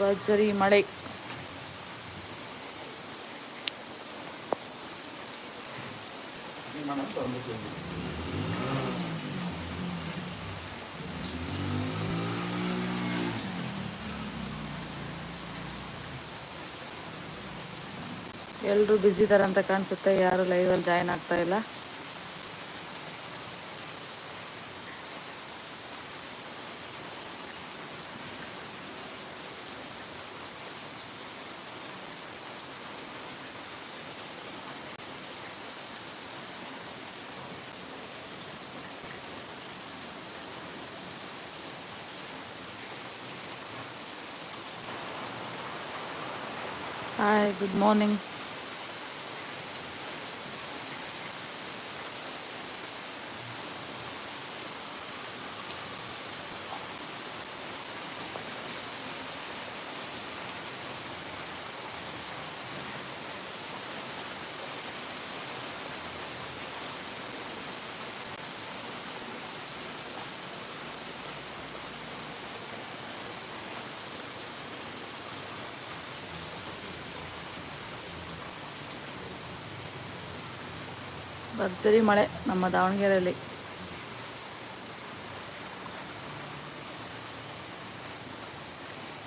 ಭರ್ಜರಿ ಮಳೆ. ಎಲ್ಲರೂ ಬ್ಯುಸಿ ಇದ್ದಾರೆ ಅಂತ ಕಾಣಿಸುತ್ತೆ ಯಾರು ಲೈವಲ್ಲಿ ಜಾಯ್ನ್ ಆಗ್ತಾ ಇಲ್ಲ. ಹಾಯ್ ಗುಡ್ ಮಾರ್ನಿಂಗ್ ಭರ್ಜರಿ ಮಳೆ ನಮ್ಮ ದಾವಣಗೆರೆಯಲ್ಲಿ.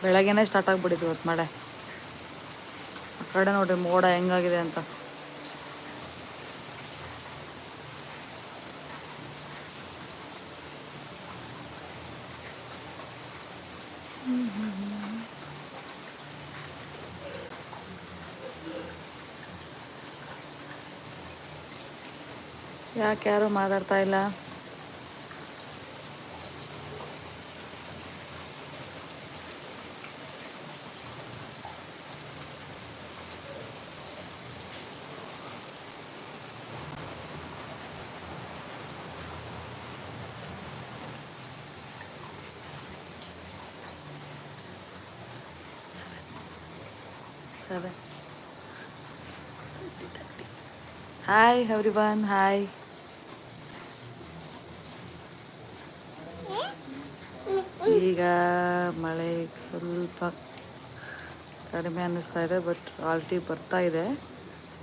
ಬೆಳಗ್ಗೆನೇ ಸ್ಟಾರ್ಟ್ ಆಗಿಬಿಟ್ಟಿದ್ವಿ ಇವತ್ತು ಮಳೆ. ಆ ಕಡೆ ನೋಡಿರಿ ಮೋಡ ಹೆಂಗಾಗಿದೆ ಅಂತ. ಯಾಕೆ ಯಾರು ಮಾತಾಡ್ತಾ ಇಲ್ಲ ಸೆವೆನ್ ಹಾಯ್ ಎವ್ರಿವನ್ ಹಾಯ್ ಈಗ ಸ್ವಲ್ಪ ಕಡಿಮೆ ಅನ್ನಿಸ್ತಾ ಇದೆ ಬಟ್ ಕ್ವಾಲಿಟಿ ಬರ್ತಾ ಇದೆ.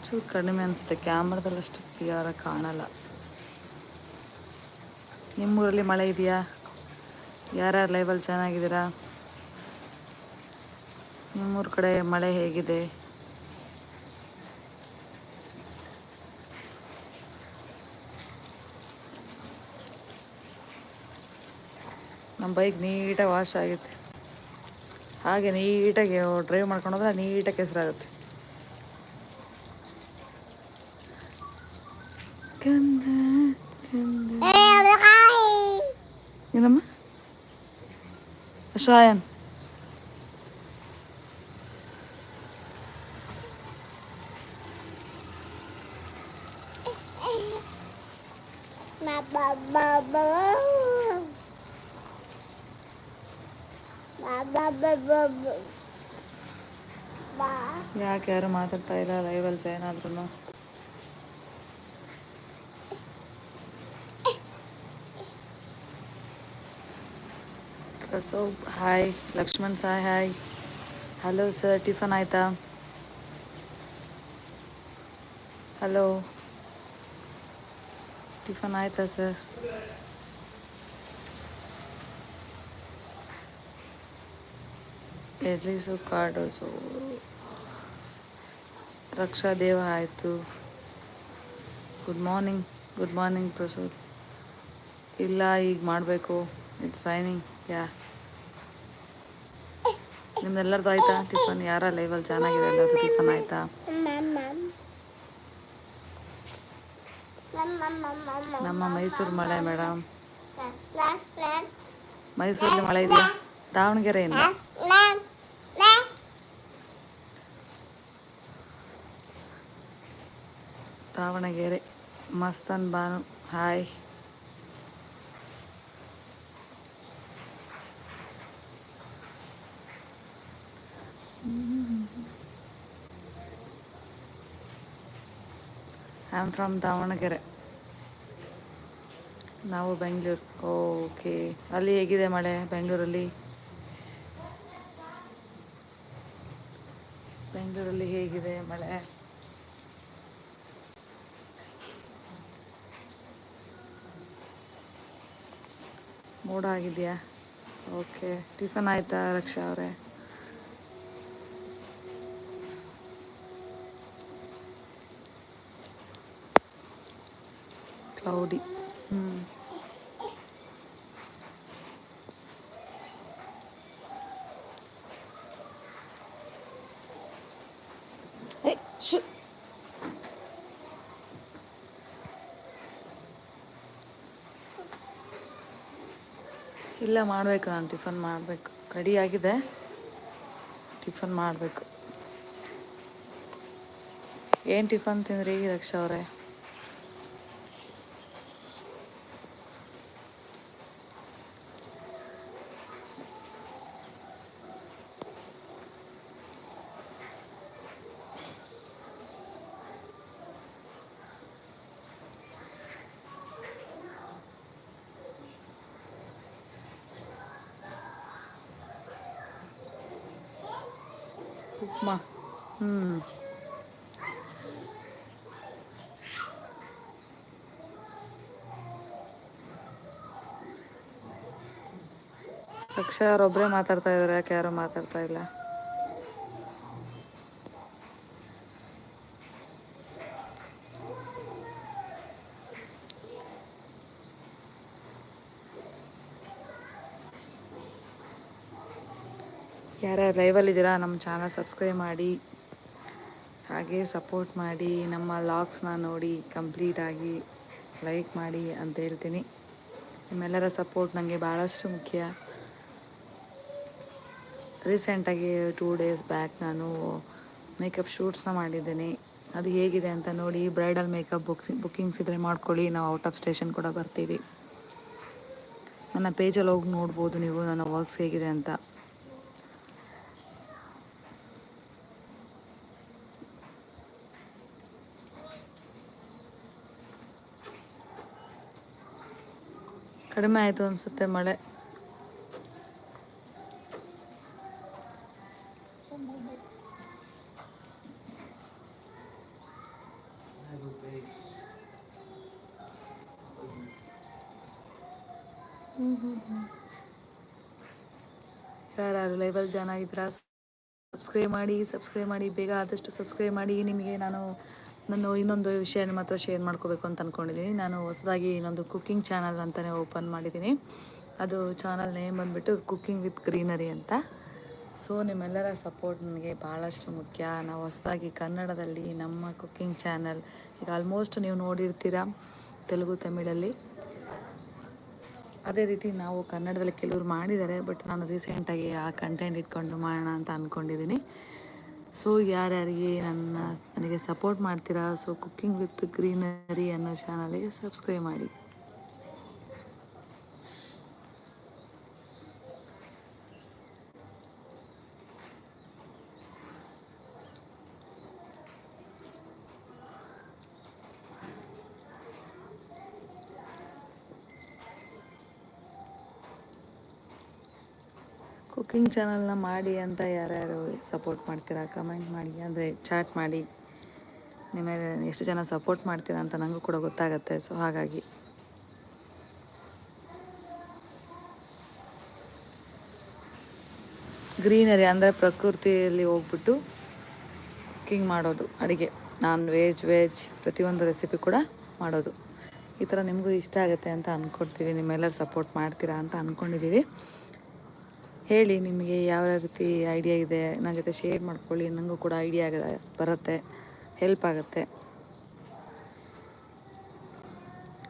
ಚೂರು ಕಡಿಮೆ ಅನಿಸುತ್ತೆ. ಕ್ಯಾಮ್ರಾದಲ್ಲಿ ಅಷ್ಟು ಕ್ಲಿಯರಾಗಿ ಕಾಣಲ್ಲ. ನಿಮ್ಮೂರಲ್ಲಿ ಮಳೆ ಇದೆಯಾ? ಯಾರ್ಯಾರು ಲೈವಲ್ಲಿ ಚೆನ್ನಾಗಿದ್ದೀರಾ? ನಿಮ್ಮೂರ ಕಡೆ ಮಳೆ ಹೇಗಿದೆ? ನಮ್ಮ ಬೈಕ್ ನೀಟಾಗಿ ವಾಶ್ ಆಗೈತೆ ಹಾಗೆ ನೀಟಾಗಿ ಡ್ರೈವ್ ಮಾಡ್ಕೊಂಡು ಹೋದ್ರೆ ನೀಟಾಗಿ ಹೆಸರಾಗುತ್ತೆ ಕಂದ ಕಂದ ಏನಮ್ಮ ಶ್ರಾಯನ್ ಯಾಕೆ ಯಾರು ಮಾತಾಡ್ತಾ ಇಲ್ಲ? ಲೈವಲ್ಲಿ ಜಾಯ್ನ್ ಆದ್ರೂ so hi Lakshman Sai hi hello sir tiffin ಆಯ್ತಾ? ಹಲೋ ಟಿಫನ್ ಆಯ್ತಾ ಸರ್ ಕಾಡೋಸು. ರಕ್ಷಾ ದೇವ ಆಯಿತು. ಗುಡ್ ಮಾರ್ನಿಂಗ್ ಗುಡ್ ಮಾರ್ನಿಂಗ್ ಪ್ರಸೂತ್ ಇಲ್ಲ ಈಗ ಮಾಡಬೇಕು. ಇಟ್ಸ್ ರೈನಿಂಗ್ ಯಾ ನಿಮ್ದೆಲ್ಲರದು ಆಯ್ತಾ? ಟಿಫನ್ ಯಾರ ಲೈವಲ್ಲಿ ಚೆನ್ನಾಗಿದೆ ಎಲ್ಲರದು ಟಿಫನ್ ಆಯ್ತಾ? ನಮ್ಮ ಮೈಸೂರು ಮಳೆ ಮೇಡಮ್ ಮೈಸೂರಲ್ಲಿ ಮಳೆ ಇದೆಯಾ? ದಾವಣಗೆರೆಯಿಂದ? Davanagere. Mastan Banu. Hi. I am from Davanagere. ನಾವು ಬೆಂಗಳೂರು. ಓಕೆ. ಅಲ್ಲಿ ಹೇಗಿದೆ ಮಳೆ ಬೆಂಗಳೂರಲ್ಲಿ? ಬೆಂಗಳೂರಲ್ಲಿ ಹೇಗಿದೆ ಮಳೆ? ಮೋಡ ಆಗಿದೆಯಾ ಓಕೆ ಟಿಫನ್ ಆಯ್ತಾ ರಕ್ಷಾ ಅವರೇ? ಕ್ಲೌಡಿ ಹ್ಞೂ ಏ ಶು ಇಲ್ಲ ಮಾಡಬೇಕು ನಾನು. ಟಿಫನ್ ಮಾಡಬೇಕು. ರೆಡಿ ಆಗಿದೆ. ಟಿಫನ್ ಮಾಡಬೇಕು. ಏನು ಟಿಫನ್ ತಿಂದ್ರಿ ರಕ್ಷಾ ಅವರೇ? ಉಪ್ಮಾ ಹ್ಞೂ ಅಕ್ಷಯ್ ಅವರೊಬ್ಬರೇ ಮಾತಾಡ್ತಾ ಇದ್ದಾರೆ ಯಾಕೆ ಯಾರು ಮಾತಾಡ್ತಾ ಇಲ್ಲ ಯಾರ್ಯಾರು ಲೈವಲ್ಲಿದ್ದೀರಾ, ನಮ್ಮ ಚಾನಲ್ ಸಬ್ಸ್ಕ್ರೈಬ್ ಮಾಡಿ, ಹಾಗೆ ಸಪೋರ್ಟ್ ಮಾಡಿ, ನಮ್ಮ ಲಾಗ್ಸ್ನ ನೋಡಿ ಕಂಪ್ಲೀಟಾಗಿ ಲೈಕ್ ಮಾಡಿ ಅಂತ ಹೇಳ್ತೀನಿ. ನಿಮ್ಮೆಲ್ಲರ ಸಪೋರ್ಟ್ ನನಗೆ ಭಾಳಷ್ಟು ಮುಖ್ಯ. ರೀಸೆಂಟಾಗಿ ಟೂ ಡೇಸ್ ಬ್ಯಾಕ್ ನಾನು ಮೇಕಪ್ ಶೂಟ್ಸ್ನ ಮಾಡಿದ್ದೇನೆ. ಅದು ಹೇಗಿದೆ ಅಂತ ನೋಡಿ, ಬ್ರೈಡಲ್ ಮೇಕಪ್ ಬುಕ್ಸ್, ಬುಕ್ಕಿಂಗ್ಸ್ ಇದ್ದರೆ ಮಾಡ್ಕೊಳ್ಳಿ, ನಾವು ಔಟ್ ಆಫ್ ಸ್ಟೇಷನ್ ಕೂಡ ಬರ್ತೀವಿ. ನನ್ನ ಪೇಜಲ್ಲಿ ಹೋಗಿ ನೋಡ್ಬೋದು ನೀವು, ನನ್ನ ವರ್ಕ್ಸ್ ಹೇಗಿದೆ ಅಂತ. ಕಡಿಮೆ ಆಯಿತು ಅನಿಸುತ್ತೆ ಮಳೆ. ಯಾರು ಲೈವಲ್ಲಿ ಜಾನ್ ಆಗಿದ್ದೀರಾ, ಸಬ್ಸ್ಕ್ರೈಬ್ ಮಾಡಿ ಸಬ್ಸ್ಕ್ರೈಬ್ ಮಾಡಿ, ಬೇಗ ಆದಷ್ಟು ಸಬ್ಸ್ಕ್ರೈಬ್ ಮಾಡಿ. ನಿಮಗೆ ನಾನು ನಾನು ಇನ್ನೊಂದು ವಿಷಯ ನಿಮ್ಮ ಹತ್ರ ಶೇರ್ ಮಾಡ್ಕೋಬೇಕು ಅಂತ ಅಂದ್ಕೊಂಡಿದ್ದೀನಿ ನಾನು ಹೊಸದಾಗಿ ಇನ್ನೊಂದು ಕುಕ್ಕಿಂಗ್ ಚಾನಲ್ ಅಂತಲೇ ಓಪನ್ ಮಾಡಿದ್ದೀನಿ ಅದು ಚಾನಲ್ ನೇಮ್ ಬಂದುಬಿಟ್ಟು ಕುಕ್ಕಿಂಗ್ ವಿತ್ ಗ್ರೀನರಿ ಅಂತ. ಸೊ ನಿಮ್ಮೆಲ್ಲರ ಸಪೋರ್ಟ್ ನನಗೆ ಭಾಳಷ್ಟು ಮುಖ್ಯ. ನಾವು ಹೊಸದಾಗಿ ಕನ್ನಡದಲ್ಲಿ ನಮ್ಮ ಕುಕ್ಕಿಂಗ್ ಚಾನಲ್ ಈಗ ಆಲ್ಮೋಸ್ಟ್ ನೀವು ನೋಡಿರ್ತೀರ ತೆಲುಗು, ತಮಿಳಲ್ಲಿ. ಅದೇ ರೀತಿ ನಾವು ಕನ್ನಡದಲ್ಲಿ ಕೆಲವರು ಮಾಡಿದ್ದಾರೆ ಬಟ್ ನಾನು ರೀಸೆಂಟಾಗಿ ಆ ಕಂಟೆಂಟ್ ಇಟ್ಕೊಂಡು ಮಾಡೋಣ ಅಂತ ಅಂದ್ಕೊಂಡಿದ್ದೀನಿ ಸೊ ಯಾರ್ಯಾರಿಗೆ ನನ್ನ ನನಗೆ ಸಪೋರ್ಟ್ ಮಾಡ್ತೀರಾ? ಸೊ ಕುಕ್ಕಿಂಗ್ ವಿತ್ ಗ್ರೀನರಿ ಅನ್ನೋ ಚಾನಲ್ಗೆ ಸಬ್ಸ್ಕ್ರೈಬ್ ಮಾಡಿ. ಕುಕ್ಕಿಂಗ್ ಚಾನಲ್ನ ಮಾಡಿ ಅಂತ ಯಾರ್ಯಾರು ಸಪೋರ್ಟ್ ಮಾಡ್ತೀರಾ? ಕಮೆಂಟ್ ಮಾಡಿ, ಅಂದರೆ ಚಾಟ್ ಮಾಡಿ. ನಿಮ್ಮ ಎಷ್ಟು ಜನ ಸಪೋರ್ಟ್ ಮಾಡ್ತೀರಾ ಅಂತ ನನಗೂ ಕೂಡ ಗೊತ್ತಾಗತ್ತೆ, ಸೊ ಹಾಗಾಗಿ. ಗ್ರೀನರಿ ಅಂದರೆ ಪ್ರಕೃತಿಯಲ್ಲಿ ಹೋಗ್ಬಿಟ್ಟು ಕುಕ್ಕಿಂಗ್ ಮಾಡೋದು, ಅಡುಗೆ. ನಾನ್ ವೆಜ್ ವೆಜ್, ಪ್ರತಿಯೊಂದು ರೆಸಿಪಿ ಕೂಡ ಮಾಡೋದು. ಈ ಥರ ನಿಮಗೂ ಇಷ್ಟ ಆಗುತ್ತೆ ಅಂತ ಅಂದ್ಕೊಡ್ತೀವಿ ನಿಮ್ಮೆಲ್ಲರೂ ಸಪೋರ್ಟ್ ಮಾಡ್ತೀರಾ ಅಂತ ಅಂದ್ಕೊಂಡಿದ್ದೀವಿ ಹೇಳಿ ನಿಮಗೆ ಯಾವ ರೀತಿ ಐಡಿಯಾ ಇದೆ, ನನ್ನ ಜೊತೆ ಶೇರ್ ಮಾಡ್ಕೊಳ್ಳಿ ನನಗೂ ಕೂಡ ಐಡಿಯಾ ಬರುತ್ತೆ ಹೆಲ್ಪ್ ಆಗುತ್ತೆ.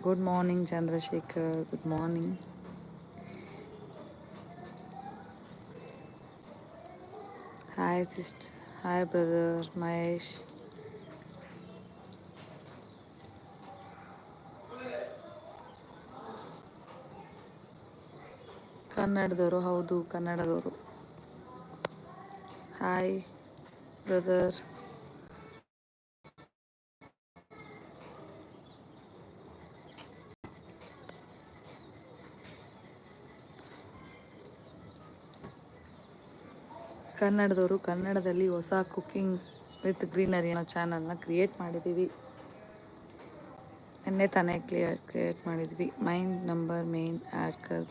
Good morning Chandrashekar. Good morning hi sister hi brother Mahesh ಕನ್ನಡದವರು, ಹೌದು, ಕನ್ನಡದವರು. ಹಾಯ್ ಬ್ರದರ್ ಕನ್ನಡದವರು ಕನ್ನಡದಲ್ಲಿ ಹೊಸ ಕುಕ್ಕಿಂಗ್ ವಿತ್ ಗ್ರೀನರಿ ಅನ್ನೋ ಚಾನಲ್ನ ಕ್ರಿಯೇಟ್ ಮಾಡಿದ್ದೀವಿ ನಿನ್ನೆ ತಾನೇ ಕ್ಲಿಯರ್ ಕ್ರಿಯೇಟ್ ಮಾಡಿದ್ವಿ. ಮೈಂಡ್ ನಂಬರ್ ಮೇನ್ ಆ್ಯಡ್ ಕರ್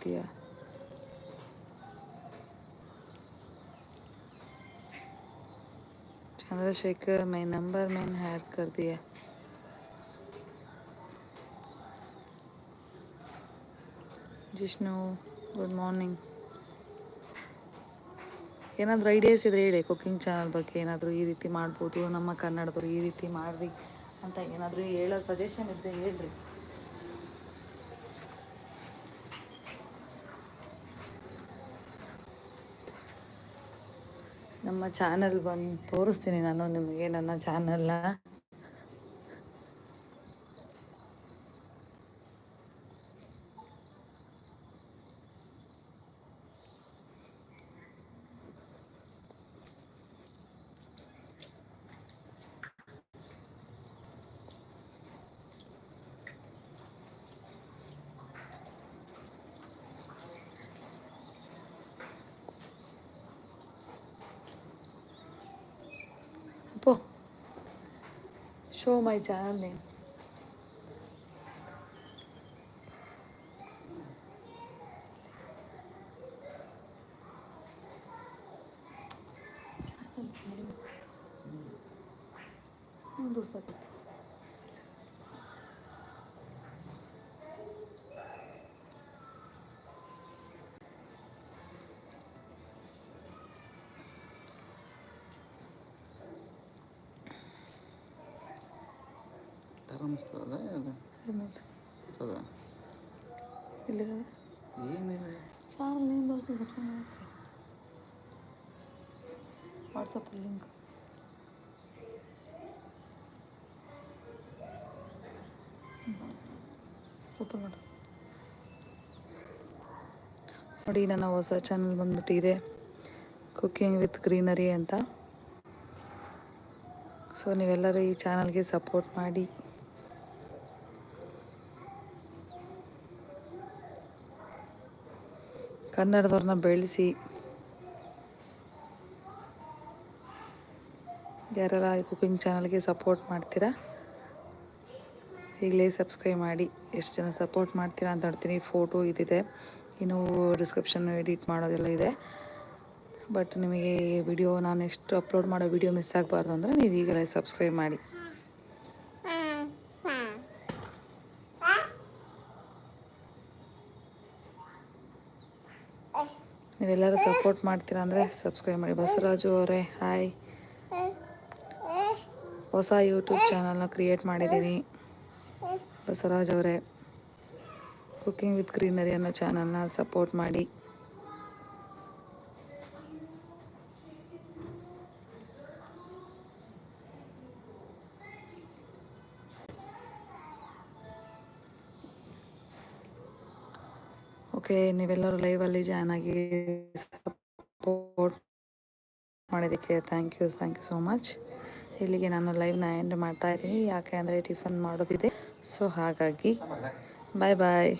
चंद्रशेखर मैं नंबर मैंने ऐड कर दिया ಜಿಷ್ಣು ಗುಡ್ ಮಾರ್ನಿಂಗ್ ಏನಾದರೂ ಐಡಿಯಾಸ್ ಇದ್ರೆ ಹೇಳಿ ಕುಕ್ಕಿಂಗ್ ಚಾನಲ್ ಬಗ್ಗೆ ಏನಾದರೂ ಈ ರೀತಿ ಮಾಡ್ಬೋದು ನಮ್ಮ ಕನ್ನಡದವ್ರು ಈ ರೀತಿ ಮಾಡ್ರಿ ಅಂತ ಏನಾದರೂ ಹೇಳೋ ಸಜೆಷನ್ ಇದ್ದರೆ ಹೇಳ್ರಿ ನಮ್ಮ ಚಾನಲ್ ಬಂದು ತೋರಿಸ್ತೀನಿ ನಾನು ನಿಮಗೆ ನನ್ನ ಚಾನಲ್ನ ಶೋ ಮೈ ಚಾನಲ್ ನೇಮ್ ದೂರ ಸಾಕು ಧರ್ಮಸ್ಥಳ ಅದು? ಏನದು ಅದ ಇಲ್ಲಿದೆ ಏನಿಲ್ಲ. ಚಾನಲ್ ನೇಮ್ ದೋಸ್ತ ವಾಟ್ಸಪ್ ಲಿಂಕ್. ಓಪನ್ ಮಾಡು. ನೋಡಿ ನನ್ನ ಹೊಸ ಚಾನಲ್ ಬಂದ್ಬಿಟ್ಟಿದೆ. ಕುಕ್ಕಿಂಗ್ ವಿತ್ ಗ್ರೀನರಿ ಅಂತ. ಸೊ ನೀವೆಲ್ಲರೂ ಈ ಚಾನಲ್ಗೆ ಸಪೋರ್ಟ್ ಮಾಡಿ. ಕನ್ನಡದವ್ರನ್ನ ಬೆಳೆಸಿ. ಯಾರೆಲ್ಲ ಕುಕಿಂಗ್ ಚಾನಲ್ಗೆ ಸಪೋರ್ಟ್ ಮಾಡ್ತೀರಾ? ಈಗಲೇ ಸಬ್ಸ್ಕ್ರೈಬ್ ಮಾಡಿ. ಎಷ್ಟು ಜನ ಸಪೋರ್ಟ್ ಮಾಡ್ತೀರಾ ಅಂತ ನೋಡ್ತೀನಿ. ಫೋಟೋ ಇದಿದೆ. ಇನ್ನು ಡಿಸ್ಕ್ರಿಪ್ಷನ್ ಎಡಿಟ್ ಮಾಡೋದೆಲ್ಲ ಇದೆ. ಬಟ್ ನಿಮಗೆ ವಿಡಿಯೋ ನಾನು ಎಷ್ಟು ಅಪ್ಲೋಡ್ ಮಾಡೋ ವಿಡಿಯೋ ಮಿಸ್ ಆಗಬಾರ್ದು ಅಂದರೆ ನೀವು ಈಗಲೇ ಸಬ್ಸ್ಕ್ರೈಬ್ ಮಾಡಿ. ನೀವೆಲ್ಲರೂ ಸಪೋರ್ಟ್ ಮಾಡ್ತೀರಾ ಅಂದರೆ ಸಬ್ಸ್ಕ್ರೈಬ್ ಮಾಡಿ. ಬಸವರಾಜು ಅವರೇ ಹಾಯ್ ಹೊಸ ಯೂಟ್ಯೂಬ್ ಚಾನಲ್ನ ಕ್ರಿಯೇಟ್ ಮಾಡಿದ್ದೀನಿ. ಬಸವರಾಜ್ ಅವರೇ ಕುಕ್ಕಿಂಗ್ ವಿತ್ ಗ್ರೀನರಿ ಅನ್ನೋ ಚಾನಲ್ನ ಸಪೋರ್ಟ್ ಮಾಡಿ. ಓಕೆ, ನೀವೆಲ್ಲರೂ ಲೈವಲ್ಲಿ ಜಾಯ್ನ್ ಆಗಿ ಸಪೋರ್ಟ್ ಮಾಡೋದಕ್ಕೆ thank you thank you so much ಇಲ್ಲಿಗೆ ನಾನು ಲೈವ್ನ ಎಂಡ್ ಮಾಡ್ತಾ ಇದ್ದೀನಿ. ಯಾಕೆ ಅಂದರೆ ಟಿಫನ್ ಮಾಡೋದಿದೆ. ಸೊ ಹಾಗಾಗಿ ಬಾಯ್ ಬಾಯ್